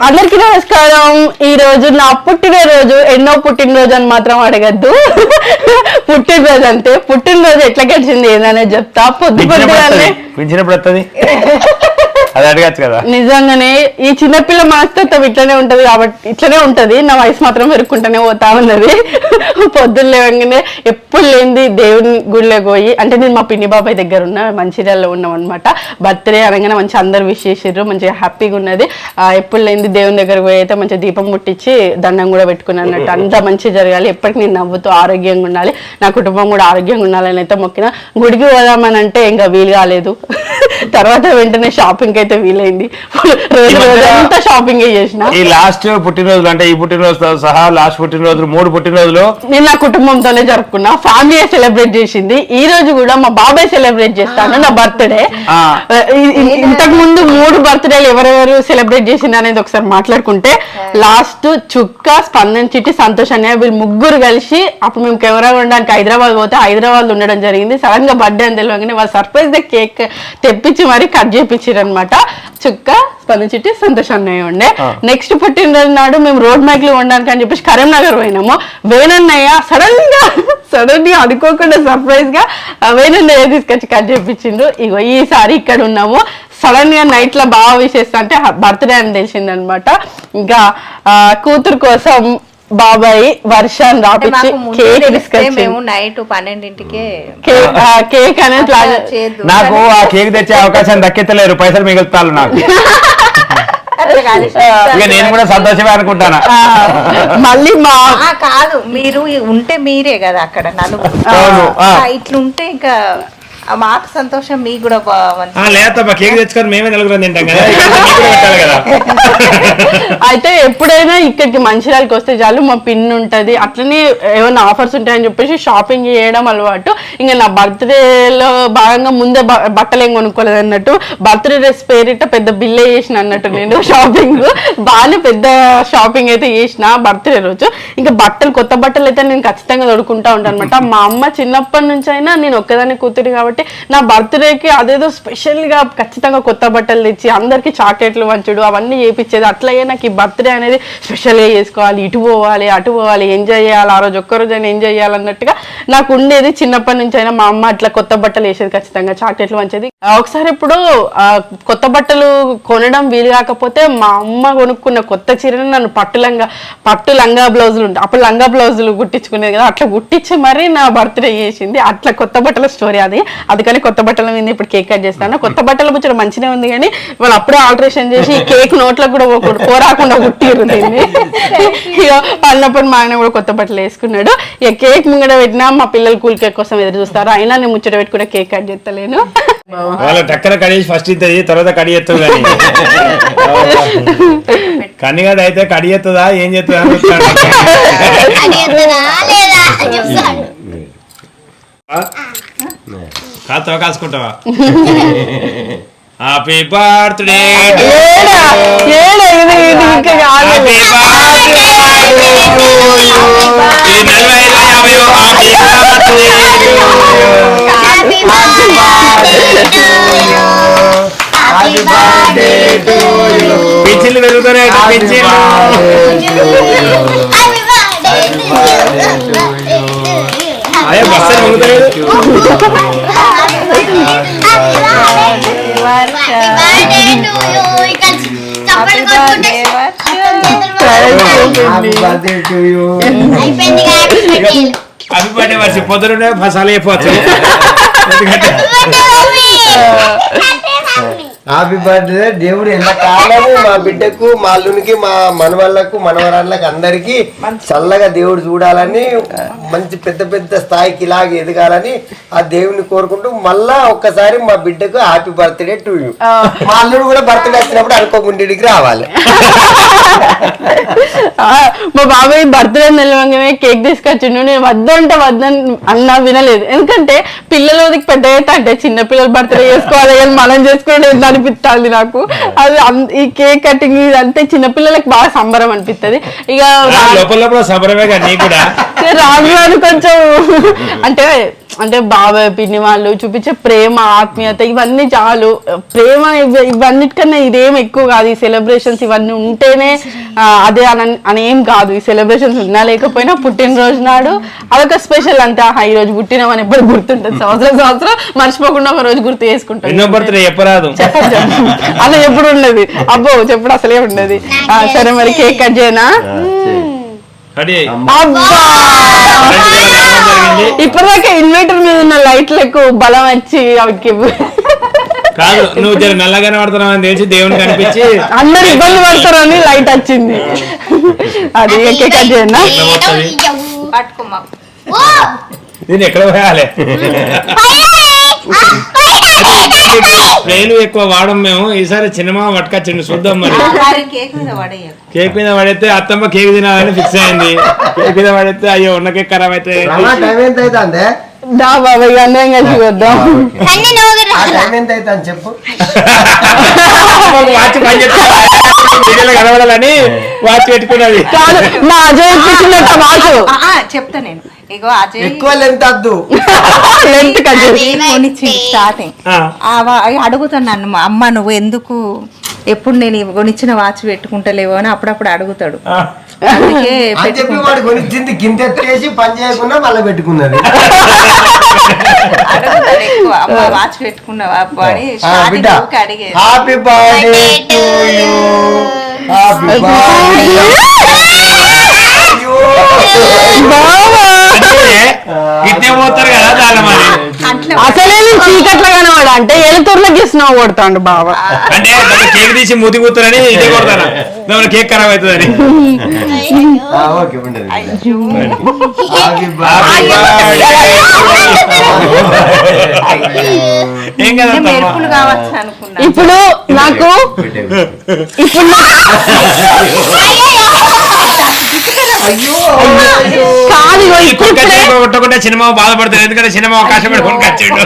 అందరికీ నమస్కారం. ఈ రోజు నా పుట్టినరోజు. ఎన్నో పుట్టినరోజు అని మాత్రం అడగద్దు. పుట్టినరోజు అంతే పుట్టినరోజు ఎట్లా గడిచింది ఏదనేది చెప్తా. పొద్దు పొద్దుగానే వస్తుంది అది అడగచ్చు కదా. నిజంగానే ఈ చిన్నపిల్ల మనస్తత్వం ఇట్లనే ఉంటది కాబట్టి ఇట్లనే ఉంటది. నా వయసు మాత్రం పెరుక్కుంటూనే పోతా ఉన్నది. పొద్దున్న లేవగానే ఎప్పుడు లేనిది దేవుని గుడిలోకి పోయి అంటే నేను మా పిన్ని బాబాయ్ దగ్గర ఉన్న మంచిర్యాలలో ఉన్నాం అనమాట బర్త్డే అనగానే మంచి అందరు విష్ చేసిర్రు మంచిగా హ్యాపీగా ఉన్నది. ఎప్పుడు లేనిది దేవుని దగ్గరకు పోయి అయితే మంచిగా దీపం ముట్టించి దండం కూడా పెట్టుకున్నాను అన్నట్టు. అంతా మంచిగా జరగాలి. ఎప్పటికీ నేను నవ్వుతూ ఆరోగ్యంగా ఉండాలి. నా కుటుంబం కూడా ఆరోగ్యంగా ఉండాలని అయితే మొక్కిన. గుడికి పోదామని అంటే ఇంకా వీలు కాలేదు. తర్వాత వెంటనే షాపింగ్ అయితే వీలైంది. రోజు రోజు అంతా షాపింగ్ చేసిన. ఈ లాస్ట్ పుట్టినరోజులు అంటే ఈ పుట్టినరోజుతో సహా లాస్ట్ పుట్టినరోజులు మూడు పుట్టినరోజులు. నేను నా కుటుంబంతోనే జరుపుకున్నా. ఫ్యామిలీ సెలబ్రేట్ చేసింది. ఈ రోజు కూడా మా బాబాయ్ సెలబ్రేట్ చేస్తాను నా బర్త్డే. ఇంతకు ముందు మూడు బర్త్డేలు ఎవరెవరు సెలబ్రేట్ చేసింది అనేది ఒకసారి మాట్లాడుకుంటే లాస్ట్ చుక్క స్పందన చిట్టి సంతోష్ అనే వీళ్ళు ముగ్గురు కలిసి అప్పుడు మేము కెమెరా ఉండడానికి హైదరాబాద్ పోతే హైదరాబాద్ ఉండడం జరిగింది. సడన్గా బర్త్డే అని తెలియగానే వాళ్ళు సర్ప్రైజ్గా కేక్ తెప్పించి మరి కట్ చేపించారు అనమాట చుక్క స్పందన చిట్టి సంతోష్ అన్నయ్య ఉండే. నెక్స్ట్ పుట్టినరోజు నాడు మేము రోడ్ మైక్లో ఉండడానికి అని చెప్పేసి కరీంనగర్ పోయినాము. వేణన్నయ్య సడన్గా సడన్గా అనుకోకుండా సర్ప్రైజ్గా వేణన్నయ్య తీసుకొచ్చి కట్ చేపించిండ్రు ఇగో ఈసారి ఇక్కడ ఉన్నాము. సడన్గా నైట్లో బాగా విషేస్తా అంటే బర్త్డే అని తెలిసిందనమాట. ఇంకా కూతురు కోసం బాబాయ్ వర్షాన్ని రాపించి కేక్ తీసుకొచ్చి మేము నైట్ పన్నెండింటికే కేక్ అనేది. నాకు ఆ కేక్ తెచ్చే అవకాశం దక్కెత్తలేరు పైసలు మిగులుతాను నాకు. నేను కూడా సంతోషమే అనుకుంటాను? మళ్ళీ మా కాదు. మీరు ఉంటే మీరే కదా అక్కడ నలుగురు. ఇట్లుంటే ఇంకా ఆ మాకు సంతోషం మీకు కూడా లేదమ్మా కేక్ తెచ్చుకొని మేమే నలుగురు తింటాం కదా. అయితే ఎప్పుడైనా ఇక్కడికి మంచిర్యాలకి వస్తే చాలు మా పిన్ ఉంటది. అట్లనే ఏమైనా ఆఫర్స్ ఉంటాయని చెప్పేసి షాపింగ్ చేయడం అలవాటు. ఇంకా నా బర్త్డేలో భాగంగా ముందే బ- బట్టలు ఏం కొనుక్కోలేదు అన్నట్టు. బర్త్డే డ్రెస్ పేరిట పెద్ద బిల్లే చేసిన అన్నట్టు నేను షాపింగ్. బాగానే పెద్ద షాపింగ్ అయితే చేసిన బర్త్డే రోజు. ఇంకా బట్టలు కొత్త బట్టలు అయితే నేను ఖచ్చితంగా తొడుకుంటా ఉంటాను అనమాట మా అమ్మ చిన్నప్పటి నుంచి అయినా నేను ఒక్కదాన్ని కూతురు కాబట్టి నా బర్త్డేకి అదేదో స్పెషల్గా ఖచ్చితంగా కొత్త బట్టలు తెచ్చి అందరికీ చాక్లెట్లు వంచుడు అవన్నీ చేపించేది అట్లాగే నాకు ఈ బర్త్డే అనేది స్పెషల్గా చేసుకోవాలి. ఇటు పోవాలి అటు పోవాలి ఎంజాయ్ చేయాలి ఆ రోజు ఒక్కరోజు అయినా ఎంజాయ్ చేయాలన్నట్టుగా నాకు ఉండేది. చిన్నప్పటి నుంచి అయినా మా అమ్మ అట్లా కొత్త బట్టలు వేసేది ఖచ్చితంగా చాక్లెట్లు వంచేది ఒకసారి ఇప్పుడు కొత్త బట్టలు కొనడం వీలు కాకపోతే మా అమ్మ కొనుక్కున్న కొత్త చీరను నన్ను పట్టు లంగా పట్టు లంగా బ్లౌజులు ఉంటాయి అప్పుడు లంగా బ్లౌజులు కుట్టించుకునేది కదా అట్లా కుట్టించి మరీ నా బర్త్డే చేసింది. అట్లా కొత్త బట్టల స్టోరీ అది. అందుకని కొత్త బట్టల మీద ఇప్పుడు కేక్ కట్ చేస్తాను. కొత్త బట్టల ముచ్చట మంచిగా ఉంది కానీ వాళ్ళు అప్పుడే ఆల్టరేషన్ చేసి ఈ కేక్ నోట్లకు కూడా పోకూడదు పోరాకుండా కుట్టిరు దీన్ని. ఇక పడినప్పుడు మా ఆయన కూడా కొత్త బట్టలు వేసుకున్నాడు. ఇక కేక్ ముంగడ పెట్టినా మా పిల్లలు కూల్ కేక్ కోసం ఎదురు చూస్తారు. అయినా నేను ముచ్చట పెట్టుకునే కేక్ కట్ చేస్తలేను. వాళ్ళ టక్కన కడిగి ఫస్ట్ ఇస్తుంది తర్వాత కడి ఎత్తదు కానీ. కని కదా అయితే కడి ఎత్తదా? ఏం చేస్తుందా కాతో కాసుకుంటావా హ్యాపీ బర్త్డే పిచ్చిలు పెరుగుతున్నాయి పిచ్చిలు అదే బస్సు పెరుగుతలేదు అవి పడే వర్షం పొద్దునే మసాలా అయిపోవచ్చు ఎందుకంటే హ్యాపీ బర్త్డే దేవుడు ఎంత కాలము మా బిడ్డకు మా అల్లునికి మా మనవాళ్ళకు మనవరాళ్ళకు అందరికి చల్లగా దేవుడు చూడాలని మంచి పెద్ద పెద్ద స్థాయికి ఇలాగ ఎదగాలని ఆ దేవుని కోరుకుంటూ మళ్ళా ఒక్కసారి మా బిడ్డకు హ్యాపీ బర్త్డే టు యూ మా అల్లుడు కూడా బర్త్డే వచ్చినప్పుడు అనుకోకుండా రావాలి. మా బాబాయ్ బర్త్డే నిలవంగానే కేక్ తీసుకొచ్చిండు. నేను వద్దంటే వద్దని అన్నా వినలేదు. ఎందుకంటే పిల్లలకి పెద్ద అయితే అంటే చిన్న పిల్లలు బర్త్డే చేసుకోవాలి కానీ మనం చేసుకునే దాని అనిపిస్తుంది నాకు. అది ఈ కేక్ కటింగ్ ఇదంతా చిన్నపిల్లలకి బాగా సంబరం అనిపిస్తుంది ఇక రాను కొంచెం అంటే అంటే బాబాయ్ పిన్ని వాళ్ళు చూపించే ప్రేమ ఆత్మీయత ఇవన్నీ చాలు. ప్రేమ ఇవ- ఇవన్నిటికన్నా ఇదేం ఎక్కువ కాదు. ఈ సెలబ్రేషన్స్ ఇవన్నీ ఉంటేనే అదే అని అని ఏం కాదు. ఈ సెలబ్రేషన్స్ ఉన్నా లేకపోయినా పుట్టినరోజు నాడు అదొక స్పెషల్ అంతే. ఆహా ఈ రోజు పుట్టినామని ఎప్పుడు గుర్తుంటుంది. సంవత్సరం సంవత్సరం మర్చిపోకుండా ఒక రోజు గుర్తు చేసుకుంటాం. చెప్పరాదు. అలా ఎప్పుడు ఉండదు. అబ్బో చెప్పుడు అసలే ఉండదు. ఆ, సరే మరి కేక్ కట్ చేయనా? ఇప్పటిదాకా ఇన్వర్టర్ మీద ఉన్న లైట్లకు బలం వచ్చి అవికి కాదు నువ్వు జర నల్లగానే పడుతున్నావు అని తెలిసి దేవుని కనిపించి అందరు ఇబ్బంది పడతారని లైట్ వచ్చింది. అది కేక్ కట్ చేయనా? దీన్ని ఎక్కడ పోయాలి? ట్రైన్ ఎక్కువ వాడం మేము. ఈసారి సినిమా పట్టుకొచ్చిండు చూద్దాం మరి. కేక్ మీద పడితే అత్తమ్మ కేక్ తినాలని ఫిక్స్ అయింది. కేక్ మీద పడితే అయ్యో ఉన్న కేక్ ఖరాబ్ అయితే. దా బాబా ఇక అందరం కలిసి వద్దాం. ఆ టైం ఎంత అవుతుంది చెప్పు. వాచ్ పని వీడియోలో కనబడాలని వాచ్ పెట్టుకున్నది. కాదు మా అజయ్ ఇప్పించినట్ట మాకు ఆ, ఆ, చెప్తా నేను. ఇగో అజయ్. ఎక్కువ లెంత్ వద్దు. లెంత్ కట్ చేసి కొనిచ్చింది స్టార్టింగ్ ఆ. ఆ వా- అడుగుతాను నన్ను మా అమ్మ నువ్వు ఎందుకు ఎప్పుడు నేను ఇవి కొనిచ్చిన వాచ్ పెట్టుకుంటలేవు అని అప్పుడప్పుడు అడుగుతాడు. ఆ. అందుకే అని చెప్పి వాడు కొనిచ్చింది గింత ఎత్తేసి పని చేయకుండా మళ్ళీ పెట్టుకున్నది. వాచ్ పెట్టుకున్నావా? అని బిడ్డ happy birthday to you happy బాబా గిట్టే పోతారు కదా చాలా మరి అట్లా అసలే నేను కనవాడు అంటే ఎలుతుర్లకి స్నో కొడతాడు బాబా అంటే కేక్ తీసి మూతి కూతురని ఇదే కొడతాను? దాని కేక్ ఖరాబ్ అవుతుందని. అయ్యో. ఏం కదా ఇప్పుడు నాకు ఇప్పుడు కాదు ఇప్పుడు కొట్టకుండా సినిమా బాధపడతారు ఎందుకంటే సినిమా అవకాశం పెట్టుకొని కచ్చిండు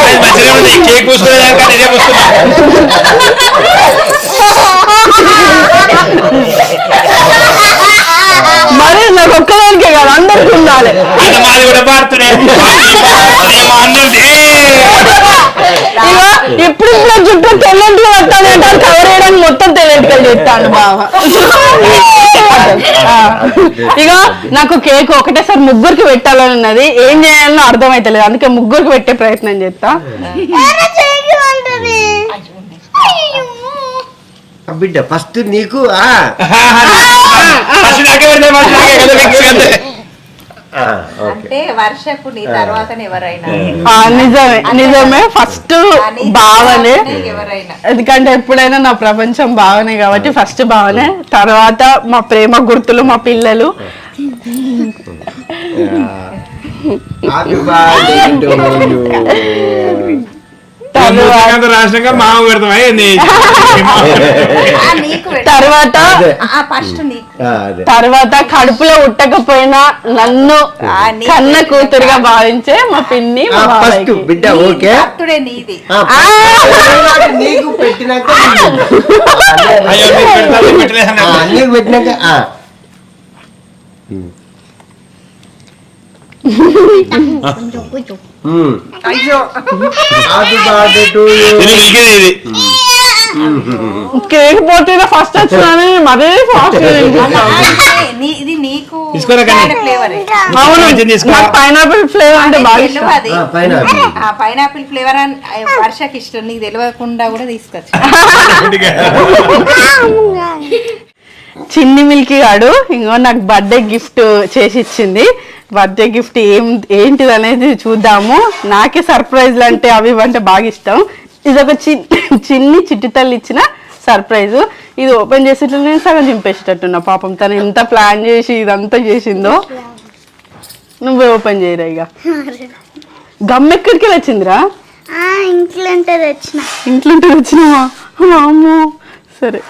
అది మంచిగా ఉంది కేక్ మరి నాకు ఒక్కదానికే కాదు అందరికి ఉండాలి. అది మాది కూడా పాడుతున్నాయి. అన్నది ఇగో ఇప్పుడు ఇప్పుడు జుట్టు మొత్తం తెల్లెంటిగా చెప్తాను ఆ. ఇగో నాకు కేక్ ఒకటేసారి ముగ్గురికి పెట్టాలని ఉన్నది. ఏం చేయాలో అర్థమైతలేదు. అందుకే ముగ్గురికి పెట్టే ప్రయత్నం చేస్తా. బిడ్డ ఫస్ట్ నీకు అంటే తర్వాత ఎవరైనా. నిజమే నిజమే. ఫస్ట్ ఆ, నీ బావనే తర్వాతనే ఎవరైనా. ఎందుకంటే ఎప్పుడైనా నా ప్రపంచం బావనే కాబట్టి ఫస్ట్ బావనే తర్వాత మా ప్రేమ గుర్తులు మా పిల్లలు. హ్యాపీ బర్త్డే టు యూ రాష్ట్రంగా మామ పెడతాం. అయ్యింది ఆ, నీకు పెట్టు. తర్వాత తర్వాత కడుపులో ఉట్టకపోయినా నన్ను కన్న కూతురుగా భావించే మా పిన్ని మా ఫస్ట్. బిడ్డ ఓకే? నీకు పెట్టినాక పెట్టినాక ఆ. ఉమ్. అయ్యో హ్యాపీ బర్త్డే టు యూ ఇది నీకే ఇది కేక్ పోతేనే ఫస్ట్ వచ్చినాను మరీ ఫాస్ట్ ఇది నీకు పైనాపిల్ ఫ్లేవర్ అంటే బాగా పైనాపిల్ ఫ్లేవర్ అని వర్షకి ఇష్టం. నీకు తెలియకుండా కూడా తీసుకొచ్చు. చిన్ని మిల్కీ గాడు ఇంకో నాకు బర్త్డే గిఫ్ట్ చేసి ఇచ్చింది. బర్త్డే గిఫ్ట్ ఏం ఏంటిది అనేది చూద్దాము. నాకే సర్ప్రైజ్లు అంటే అవి అంటే బాగా ఇష్టం. ఇది ఒక చిన్ని చిన్ని చిట్టి తల్లి ఇచ్చిన సర్ప్రైజ్. ఇది ఓపెన్ చేసేట్లు నేను సగం చింపేసేటట్టున్నా పాపం. తను ఎంత ప్లాన్ చేసి ఇదంతా చేసిందో. నువ్వే ఓపెన్ చేయరా ఇక? గమ్ ఎక్కడికి వచ్చిందిరా ఇంట్లో తెచ్చిన. ఇంట్లో వచ్చినావా అమ్మో. సరే.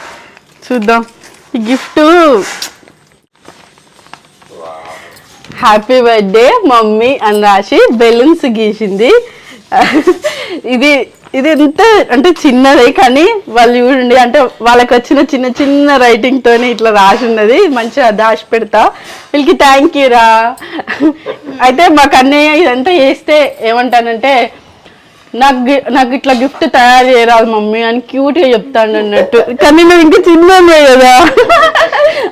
చూద్దాం. ఈ గిఫ్ట్ హ్యాపీ బర్త్డే మమ్మీ అని రాసి బెలూన్స్ గీసింది. ఇది ఇది ఎంత అంటే చిన్నదే కానీ వాళ్ళు చూడండి అంటే వాళ్ళకి వచ్చిన చిన్న చిన్న రైటింగ్తోనే ఇట్లా రాసి ఉన్నది. మంచిగా దాచి పెడతా. వీళ్ళకి థ్యాంక్ యూ రా. అయితే మా కన్నయ్య ఇదంతా చేస్తే ఏమంటానంటే నాకు నాకు ఇట్లా గిఫ్ట్ తయారు చేయరాదు మమ్మీ అని క్యూట్గా చెప్తాను అన్నట్టు. కానీ నువ్వు ఇంకా చిన్నదే కదా.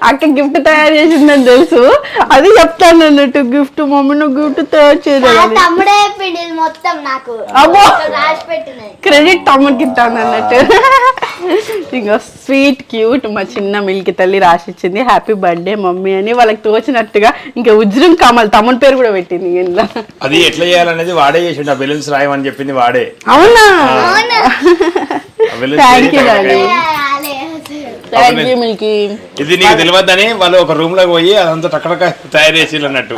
అక్క గిఫ్ట్ తయారు చేసిందని తెలుసు. అది చెప్తాను అన్నట్టు గిఫ్ట్ మమ్మీ నువ్వు గిఫ్ట్ తయారు చేయలేదు తమ్ముడే చెప్పిండు ఇది మొత్తం నాకు అమ్మో. రాసి పెట్టినది క్రెడిట్ తమ్ముడికి ఇస్తాను అన్నట్టు. ఇంకా స్వీట్ క్యూట్ మా చిన్న మిల్కి తల్లి రాసిచ్చింది. హ్యాపీ బర్త్డే మమ్మీ అని వాళ్ళకి తోచినట్టుగా ఇంకా ఉజ్రం కమల్ తమ్ముడి పేరు కూడా పెట్టింది ఇంట్లో అది ఎట్లా చేయాలనేది వాడే చేసిండు. ఆ బెలూన్స్ రాయమని చెప్పింది వాడే. అవునా? థ్యాంక్ యూ మిల్కీ ఇది నీకు తెలియద్దని వాళ్ళు ఒక రూమ్లోకి పోయి అదంతా టక్కడక తయారు చేసి అన్నట్టు.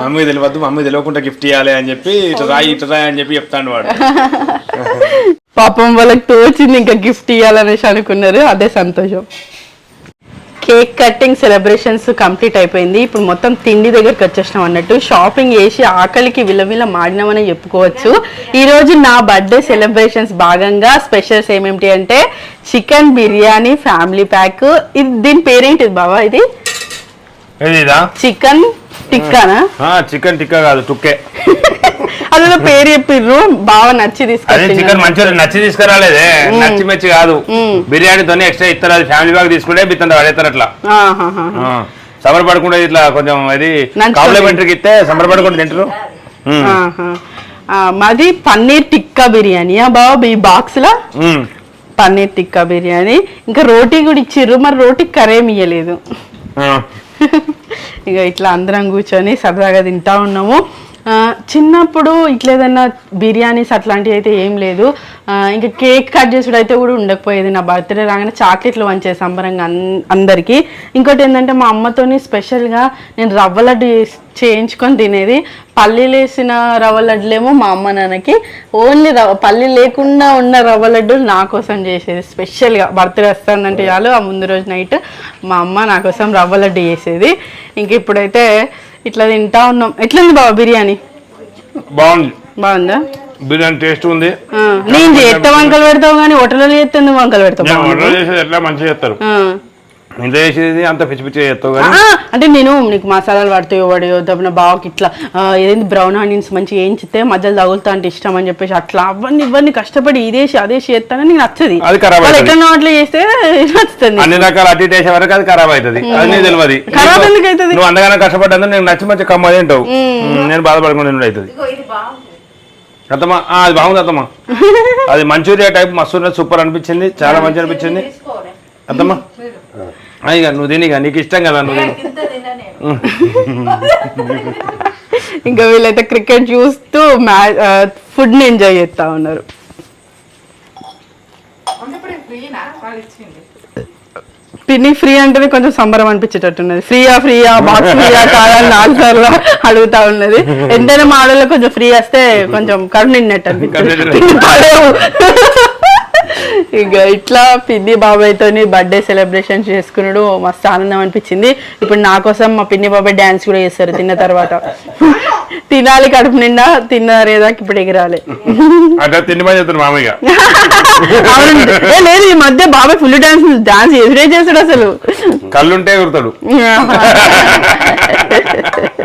మమ్మీ తెలియద్దు మమ్మీ తెలియకుండా గిఫ్ట్ ఇవ్వాలి అని చెప్పి ఇటు రాయి ఇటు రాయి అని చెప్పి చెప్తాను వాడు. పాపం వాళ్ళకి తోచింది ఇంకా గిఫ్ట్ ఇవ్వాలనేసి అనుకున్నారు. అదే సంతోషం. కేక్ కటింగ్ సెలబ్రేషన్స్ కంప్లీట్ అయిపోయింది. ఇప్పుడు మొత్తం తిండి దగ్గరికి వచ్చేసినాం అన్నట్టు. షాపింగ్ చేసి ఆకలికి విలవిల మాడినామని చెప్పుకోవచ్చు. ఈ రోజు నా బర్త్డే సెలబ్రేషన్స్ భాగంగా స్పెషల్స్ ఏమేమిటి అంటే చికెన్ బిర్యానీ ఫ్యామిలీ ప్యాక్ ఇది దీని పేరేంటిది బాబా ఇది చికెన్ టిక్కానా చికెన్ టిక్కా కాదు టుక్కే అదేదో పేరు చెప్పిర్రు బాగా నచ్చి తీసుకొచ్చిండ్రు. చికెన్ మంచూరియా నచ్చి తీసుకురాలేదే నచ్చి మెచ్చి కాదు బిర్యానీతోనే ఎక్స్ట్రా ఇస్తారు అది ఫ్యామిలీ బ్యాగ్ తీసుకుంటే బిత్తంత పడేస్తారు అట్లా ఆహాహా. సమరపడకుండా ఇట్లా కొంచెం ఇది. కాంప్లిమెంటరీకి ఇస్తే సమరపడకుండా తింటారు ఉమ్. ఆహా. ఆ, మాది పన్నీర్ టిక్కా బిర్యానీ బాబు ఈ బాక్స్లో. పన్నీర్ టిక్కా బిర్యానీ. ఇంకా రోటీ కూడా ఇచ్చిర్రు మరి రోటీ కరేం ఇయ్యలేదు. ఇక ఇట్లా అందరం కూర్చొని సరదాగా తింటా ఉన్నాము. చిన్నప్పుడు ఇట్లేదన్నా బిర్యానీస్ అట్లాంటివి అయితే ఏం లేదు. ఇంకా కేక్ కట్ చేసుడు అయితే కూడా ఉండకపోయేది నా బర్త్డే రాగానే చాక్లెట్లు వంచే సంబరంగా అందరికీ. ఇంకోటి ఏంటంటే మా అమ్మతోని స్పెషల్గా నేను రవ్వ లడ్డు చేయించుకొని తినేది. పల్లీలు వేసిన రవ్వ లడ్డులేమో మా అమ్మ నాన్నకి. ఓన్లీ రవ్వ పల్లి లేకుండా ఉన్న రవ్వ లడ్డులు నా కోసం చేసేది. స్పెషల్గా బర్త్డే వస్తుందంటే చాలు ఆ ముందు రోజు నైట్ మా అమ్మ నా కోసం రవ్వ లడ్డు చేసేది. ఇంక ఇప్పుడైతే ఇట్లా తింటా ఉన్నాం. ఎట్లుంది బాబా బిర్యానీ? బాగుంది. బాగుందా? బిర్యానీ టేస్ట్ ఉంది. నేను చేస్తే వంకలు పెడతావు కానీ హోటల్లో నువ్వు వంకలు పెడతావు. వంటలు చేసేది ఎట్లా మంచిగా చేస్తారు. చేసేది అంత పిచ్చి పిచ్చి చేస్తావు కానీ అంటే నేను నీకు మసాలాలు పడతాయో పడయో దబ్బున బావకి ఇట్లా ఏదైంది బ్రౌన్ ఆనియన్స్ మంచిగా వేయించితే మధ్యలో తగులుతా అంటే ఇష్టం అని చెప్పేసి అట్లా అవన్నీ ఇవన్నీ కష్టపడి ఇదేసి అదేసి చేస్తానని నీకు నచ్చది. అది ఖరాబ్. ఎట్లా అట్లా చేస్తే నచ్చుతుంది. అన్ని రకాల అటు వేసే వరకు అది ఖరాబ్ అవుతుంది. అది నీకు తెలియదు ఖరాబ్ ఎందుకు అవుతుంది? నువ్వు అంతగానో కష్టపడ్డందుకు నీకు నచ్చి మంచి కమ్మ తింటావు. నేను బాధపడకుండా తినడం అవుతుంది? అత్తమ్మా ఆ, అది బాగుంది అత్తమ్మా. అది మంచూరియా టైప్ మస్తు సూపర్ అనిపించింది చాలా మంచి అనిపించింది. అత్తమ్మా. ఇక నువ్వు తిని నీకు ఇష్టం కదా నువ్వు ఇంకా వీళ్ళైతే క్రికెట్ చూస్తూ మ్యాచ్ ఫుడ్ని ఎంజాయ్ చేస్తా ఉన్నారు. పిన్ని ఫ్రీ అంటేనే కొంచెం సంబరం అనిపించేటట్టున్నది. ఫ్రీయా ఫ్రీయా బాక్స్ ఫ్రీయా కాదని నాలుగు సార్లు అడుగుతా ఉన్నది. ఎంతైనా మా ఆడలో కొంచెం ఫ్రీ వస్తే కొంచెం కరుణ నిన్నట్టు అనిపిస్తుంది. ఇక ఇట్లా పిన్ని బాబాయ్తోని బర్త్డే సెలబ్రేషన్ చేసుకున్నాడు. మస్తు ఆనందం అనిపించింది. ఇప్పుడు నా కోసం మా పిన్ని బాబాయ్ డాన్స్ కూడా చేస్తారు తిన్న తర్వాత. తినాలి కడుపు నిండా తిన్నారేదాకా ఇప్పుడు ఎగిరాలి. మామయ్య. లేదు ఈ మధ్య బాబాయ్ ఫుల్ డాన్స్ డాన్స్ ఎదురే చేస్తాడు అసలు. కళ్ళుంటే ఎగురుతాడు.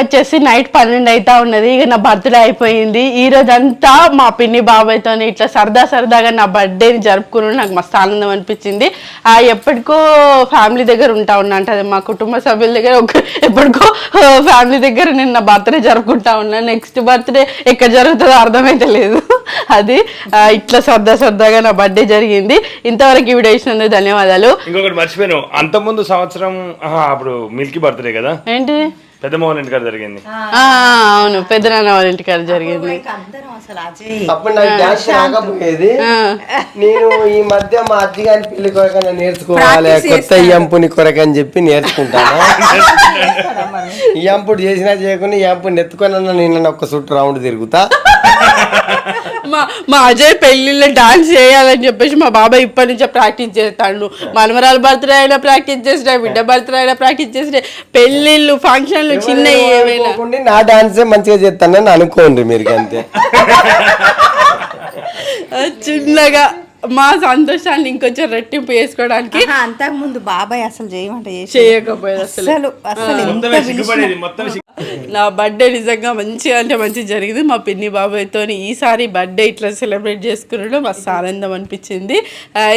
వచ్చేసి నైట్ పన్నెండు అవుతా ఉన్నది. ఇక నా బర్త్డే అయిపోయింది. ఈ రోజంతా మా పిన్ని బాబాయ్తో ఇట్లా సరదా సరదాగా నా బర్త్డేని జరుపుకుని నాకు మస్తు ఆనందం అనిపించింది. ఆ ఎప్పటికో ఫ్యామిలీ దగ్గర ఉంటా ఉన్నా అంటే అది మా కుటుంబ సభ్యుల దగ్గర ఒక ఎప్పటికో ఫ్యామిలీ దగ్గర నేను నా బర్త్డే జరుపుకుంటా ఉన్నా. నెక్స్ట్ బర్త్డే ఎక్కడ జరుగుతుందో అర్థమైతే లేదు. అది ఇట్లా సరదా సరదాగా నా బర్త్డే జరిగింది. ఇంతవరకు ఈ వీడియో ఇచ్చినందుకు ధన్యవాదాలు. ఇంకొకటి మర్చిపోయాను. అంత ముందు సంవత్సరం అప్పుడు మిల్కీ బర్త్డే కదా? ఏంటిది? పెద్ద మోహన్ ఇంటి కాడ జరిగింది. ఆ, అవును పెద్దనాన్న వాళ్ళ ఇంటికాడ జరిగింది. అందరం అసలు అజయ్. అప్పుడు నాకు డాన్స్ రాకపోయేది ఆ. నేను ఈ మధ్య మా అజ్జిగాని పెళ్ళి కొరకైనా నేర్చుకోవాలి కొత్త ఇయంపుని కొరకని చెప్పి నేర్చుకుంటాను. ఇయంపుడు చేసినా చేయకుండా ఇయంపుని ఎత్తుకొని నేను ఒక్క చుట్టూ రౌండ్ తిరుగుతా. మా మా అజయ్ పెళ్ళిలో డాన్స్ చేయాలని చెప్పేసి మా బాబాయ్ ఇప్పటి నుంచే ప్రాక్టీస్ చేస్తాడు. మనమరాల బర్త్డే అయినా ప్రాక్టీస్ చేసిన బిడ్డ బర్త్డే అయినా ప్రాక్టీస్ చేసిన పెళ్ళిళ్ళు ఫంక్షన్లు చిన్న ఏమైనా నా డాన్సే మంచిగా చేస్తానని అనుకోండి మీరు అంతే. చిన్నగా మా సంతోషాన్ని ఇంకొంచెం రెట్టింపు చేసుకోవడానికి అంతకు ముందు బాబాయ్ అసలు చేయమంట చేసి చేయకపోయేది అసలు. అసలు నా బర్త్డే నిజంగా మంచిగా అంటే మంచిగా జరిగింది. మా పిన్ని బాబాయ్తో ఈసారి బర్త్డే ఇట్లా సెలబ్రేట్ చేసుకున్నాడు. మస్తు ఆనందం అనిపించింది.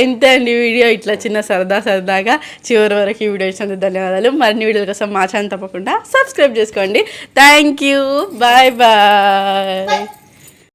ఇంతే అండి వీడియో. ఇట్లా చిన్న సరదా సరదాగా చివరి వరకు ఈ వీడియో ఇచ్చినందుకు ధన్యవాదాలు. మరిన్ని వీడియోల కోసం మా ఛానల్ తప్పకుండా సబ్స్క్రైబ్ చేసుకోండి. Thank you bye bye